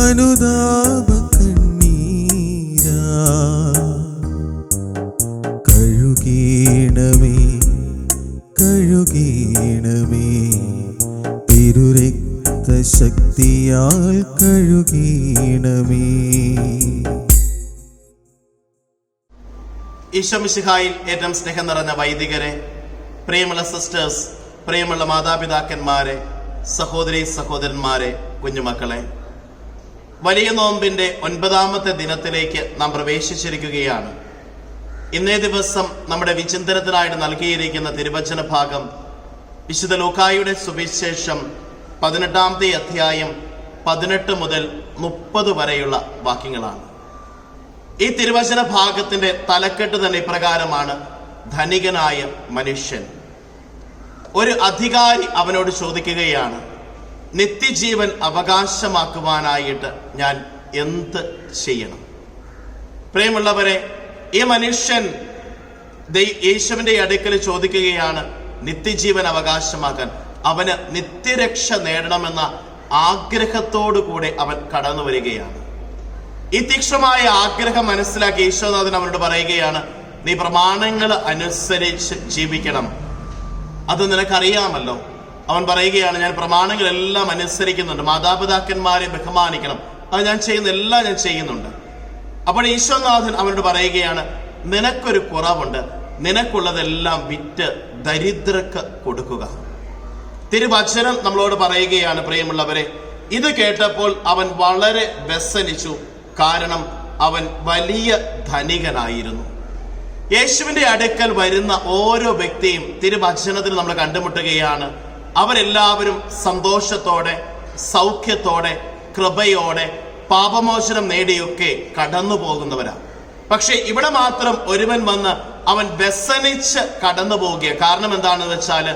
അനുതാപ കണ്ണീരാ. കഴുകീണമേ കഴുകീണമേ. തിരുരക്ത ശക്തിയാൽ കഴുകീണമേ. ഈശ്വമിശിഹായിൽ ഏറ്റവും സ്നേഹം നിറഞ്ഞ വൈദികരെ പ്രിയമുള്ള സിസ്റ്റേഴ്സ് പ്രിയമുള്ള മാതാപിതാക്കന്മാരെ സഹോദരി സഹോദരന്മാരെ കുഞ്ഞുമക്കളെ വലിയ നോമ്പിന്റെ ഒൻപതാമത്തെ ദിനത്തിലേക്ക് നാം പ്രവേശിച്ചിരിക്കുകയാണ്. ഇന്നേ ദിവസം നമ്മുടെ വിചിന്തനത്തിനായിട്ട് നൽകിയിരിക്കുന്ന തിരുവചന ഭാഗം വിശുദ്ധ ലൂക്കായുടെ സുവിശേഷം പതിനെട്ടാമത്തെ അധ്യായം പതിനെട്ട് മുതൽ മുപ്പത് വരെയുള്ള വാക്യങ്ങളാണ്. ഈ തിരുവചന ഭാഗത്തിന്റെ തലക്കെട്ട് തന്നെ ഇപ്രകാരമാണ്. ധനികനായ മനുഷ്യൻ. ഒരു അധികാരി അവനോട് ചോദിക്കുകയാണ് നിത്യജീവൻ അവകാശമാക്കുവാനായിട്ട് ഞാൻ എന്ത് ചെയ്യണം? പ്രിയമുള്ളവരെ ഈ മനുഷ്യൻ യേശുവിന്റെ അടുക്കൽ ചോദിക്കുകയാണ് നിത്യജീവൻ അവകാശമാക്കാൻ അവന് നിത്യരക്ഷ നേടണമെന്ന ആഗ്രഹത്തോടു കൂടെ അവൻ കടന്നു വരികയാണ്. ഈ തീക്ഷ്ണമായ ആഗ്രഹം മനസ്സിലാക്കി ഈശോനാഥൻ അവനോട് പറയുകയാണ് നീ പ്രമാണങ്ങൾ അനുസരിച്ച് ജീവിക്കണം. അത് നിനക്കറിയാമല്ലോ അവൻ പറയുകയാണ് ഞാൻ പ്രമാണങ്ങളെല്ലാം അനുസരിക്കുന്നുണ്ട്. മാതാപിതാക്കന്മാരെ ബഹുമാനിക്കണം. അത് ഞാൻ ചെയ്യുന്ന എല്ലാം ഞാൻ ചെയ്യുന്നുണ്ട്. അപ്പോൾ ഈശോനാഥൻ അവനോട് പറയുകയാണ് നിനക്കൊരു കുറവുണ്ട്. നിനക്കുള്ളതെല്ലാം വിറ്റ് ദരിദ്രക്ക് കൊടുക്കുക. തിരുവചനം നമ്മളോട് പറയുകയാണ് പ്രിയമുള്ളവരെ. ഇത് കേട്ടപ്പോൾ അവൻ വളരെ വ്യസനിച്ചു. കാരണം അവൻ വലിയ ധനികനായിരുന്നു. യേശുവിന്റെ അടുക്കൽ വരുന്ന ഓരോ വ്യക്തിയും തിരുവചനത്തിൽ നമ്മൾ കണ്ടുമുട്ടുകയാണ് അവരെല്ലാവരും സന്തോഷത്തോടെ സൗഖ്യത്തോടെ കൃപയോടെ പാപമോചനം നേടിയൊക്കെ കടന്നു പോകുന്നവരാണ് പക്ഷെ ഇവിടെ മാത്രം ഒരുവൻ വന്ന് അവൻ വ്യസനിച്ച് കടന്നു പോകുക കാരണം എന്താണെന്ന് വെച്ചാൽ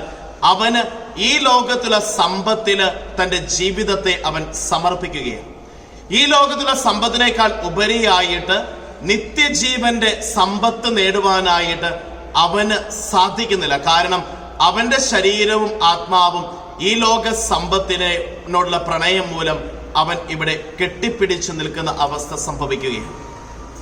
അവന് ഈ ലോകത്തിലെ സമ്പത്തിൽ തന്റെ ജീവിതത്തെ അവൻ സമർപ്പിക്കുകയാണ്. ഈ ലോകത്തിലെ സമ്പത്തിനേക്കാൾ ഉപരിയായിട്ട് നിത്യജീവന്റെ സമ്പത്ത് നേടുവാനായിട്ട് അവന് സാധിക്കുന്നില്ല. കാരണം അവന്റെ ശരീരവും ആത്മാവും ഈ ലോക സമ്പത്തിനോടുള്ള പ്രണയം മൂലം അവൻ ഇവിടെ കെട്ടിപ്പിടിച്ചു നിൽക്കുന്ന അവസ്ഥ സംഭവിക്കുകയാണ്.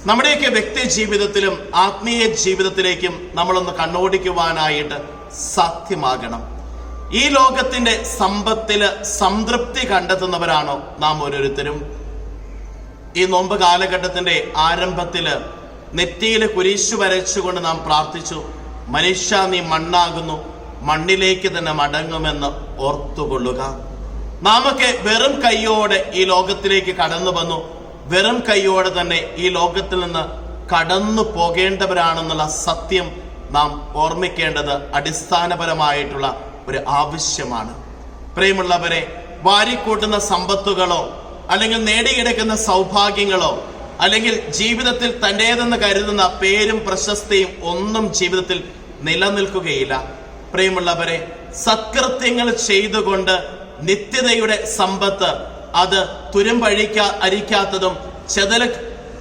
നമ്മുടെയൊക്കെ വ്യക്തി ജീവിതത്തിലും ആത്മീയ ജീവിതത്തിലേക്കും നമ്മളൊന്ന് കണ്ണോടിക്കുവാനായിട്ട് സാധ്യമാകണം. ഈ ലോകത്തിന്റെ സമ്പത്തിൽ സംതൃപ്തി കണ്ടെത്തുന്നവരാണോ നാം ഓരോരുത്തരും? ഈ നോമ്പ് കാലഘട്ടത്തിന്റെ ആരംഭത്തിൽ നെറ്റിയിൽ കുരിശു വരച്ചുകൊണ്ട് നാം പ്രാർത്ഥിച്ചു മനുഷ്യ നീ മണ്ണാകുന്നു. മണ്ണിലേക്ക് തന്നെ മടങ്ങുമെന്ന് ഓർത്തുകൊള്ളുക. നാമൊക്കെ വെറും കൈയോടെ ഈ ലോകത്തിലേക്ക് കടന്നു വന്നു. വെറും കൈയോടെ തന്നെ ഈ ലോകത്തിൽ നിന്ന് കടന്നു പോകേണ്ടവരാണെന്നുള്ള സത്യം നാം ഓർമ്മിക്കേണ്ടത് അടിസ്ഥാനപരമായിട്ടുള്ള ഒരു ആവശ്യമാണ്. പ്രിയമുള്ളവരെ വാരിക്കൂട്ടുന്ന സമ്പത്തുകളോ അല്ലെങ്കിൽ നേടിയെടുക്കുന്ന സൗഭാഗ്യങ്ങളോ അല്ലെങ്കിൽ ജീവിതത്തിൽ തന്റേതെന്ന് കരുതുന്ന പേരും പ്രശസ്തിയും ഒന്നും ജീവിതത്തിൽ നിലനിൽക്കുകയില്ല. പ്രിയമുള്ളവരെ സത്കൃത്യങ്ങൾ ചെയ്തുകൊണ്ട് നിത്യതയുടെ സമ്പത്ത് അത് തുരുമ്പഴിക്ക അരിക്കാത്തതും ചെതല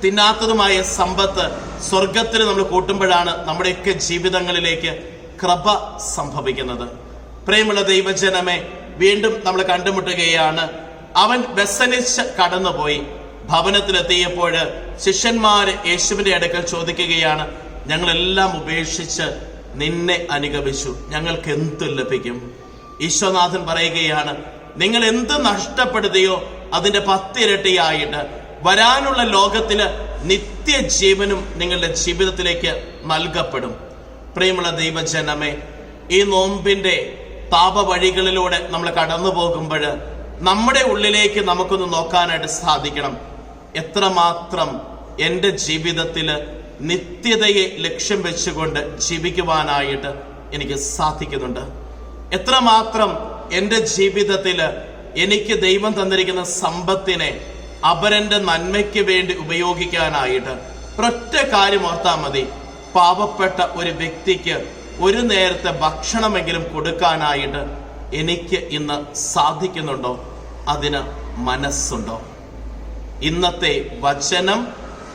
തിന്നാത്തതുമായ സമ്പത്ത് സ്വർഗത്തിൽ നമ്മൾ കൂട്ടുമ്പോഴാണ് നമ്മുടെയൊക്കെ ജീവിതങ്ങളിലേക്ക് കൃപ സംഭവിക്കുന്നത്. പ്രിയമുള്ള ദൈവജനമേ വീണ്ടും നമ്മൾ കണ്ടുമുട്ടുകയാണ്. അവൻ വ്യസനിച്ച് കടന്നുപോയി. ഭവനത്തിലെത്തിയപ്പോൾ ശിഷ്യന്മാർ യേശുവിന്റെ അടുക്കൽ ചോദിക്കുകയാണ് ഞങ്ങളെല്ലാം ഉപേക്ഷിച്ച് നിന്നെ അനുഗമിച്ചു. ഞങ്ങൾക്ക് എന്ത് ലഭിക്കും. ഈശ്വനാഥൻ പറയുകയാണ് നിങ്ങൾ എന്ത് നഷ്ടപ്പെടുത്തിയോ അതിന്റെ പത്തിരട്ടിയായിട്ട് വരാനുള്ള ലോകത്തിൽ നിത്യജീവനും നിങ്ങളുടെ ജീവിതത്തിലേക്ക് നൽകപ്പെടും. പ്രിയമുള്ള ദൈവജനമേ ഈ നോമ്പിന്റെ പാപവഴികളിലൂടെ നമ്മൾ കടന്നു പോകുമ്പോൾ നമ്മുടെ ഉള്ളിലേക്ക് നമുക്കൊന്ന് നോക്കാനായിട്ട് സാധിക്കണം. എത്രമാത്രം എന്റെ ജീവിതത്തിൽ നിത്യതയെ ലക്ഷ്യം വെച്ചുകൊണ്ട് ജീവിക്കുവാനായിട്ട് എനിക്ക് സാധിക്കുന്നുണ്ട്. എത്രമാത്രം എന്റെ ജീവിതത്തിൽ എനിക്ക് ദൈവം തന്നിരിക്കുന്ന സമ്പത്തിനെ അപരന്റെ നന്മയ്ക്ക് വേണ്ടി ഉപയോഗിക്കാനായിട്ട് ഒറ്റ കാര്യം ഓർത്താൽ മതി. പാവപ്പെട്ട ഒരു വ്യക്തിക്ക് ഒരു നേരത്തെ ഭക്ഷണമെങ്കിലും കൊടുക്കാനായിട്ട് എനിക്ക് ഇന്ന് സാധിക്കുന്നുണ്ടോ? അതിന് മനസ്സുണ്ടോ? ഇന്നത്തെ വചനം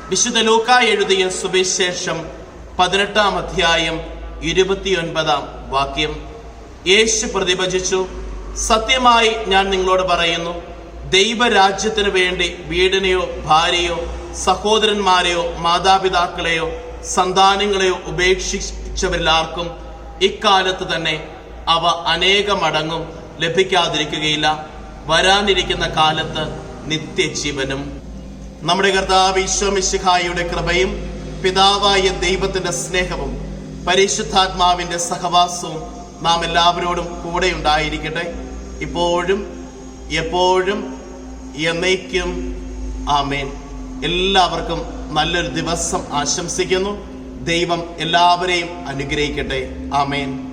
വിശുദ്ധ ലൂക്ക എഴുതിയ സുവിശേഷം പതിനെട്ടാം അധ്യായം ഇരുപത്തിയൊൻപതാം വാക്യം. യേശു പ്രതിഭജിച്ചു സത്യമായി ഞാൻ നിങ്ങളോട് പറയുന്നു ദൈവരാജ്യത്തിനു വേണ്ടി വീടിനെയോ ഭാര്യയോ സഹോദരന്മാരെയോ മാതാപിതാക്കളെയോ സന്താനങ്ങളെയോ ഉപേക്ഷിച്ചവരിലാർക്കും ഇക്കാലത്ത് തന്നെ അവ അനേക മടങ്ങും ലഭിക്കാതിരിക്കുകയില്ല. വരാനിരിക്കുന്ന കാലത്ത് നിത്യജീവനും നമ്മുടെ കർത്താവ് ഈശോമിശിഹായുടെ കൃപയും പിതാവായ ദൈവത്തിന്റെ സ്നേഹവും പരിശുദ്ധാത്മാവിന്റെ സഹവാസവും നാം എല്ലാവരോടും കൂടെ ഉണ്ടായിരിക്കട്ടെ. ഇപ്പോഴും എപ്പോഴും എന്നേക്കും ആമേൻ. എല്ലാവർക്കും നല്ലൊരു ദിവസം ആശംസിക്കുന്നു. ദൈവം എല്ലാവരെയും അനുഗ്രഹിക്കട്ടെ. ആമേൻ.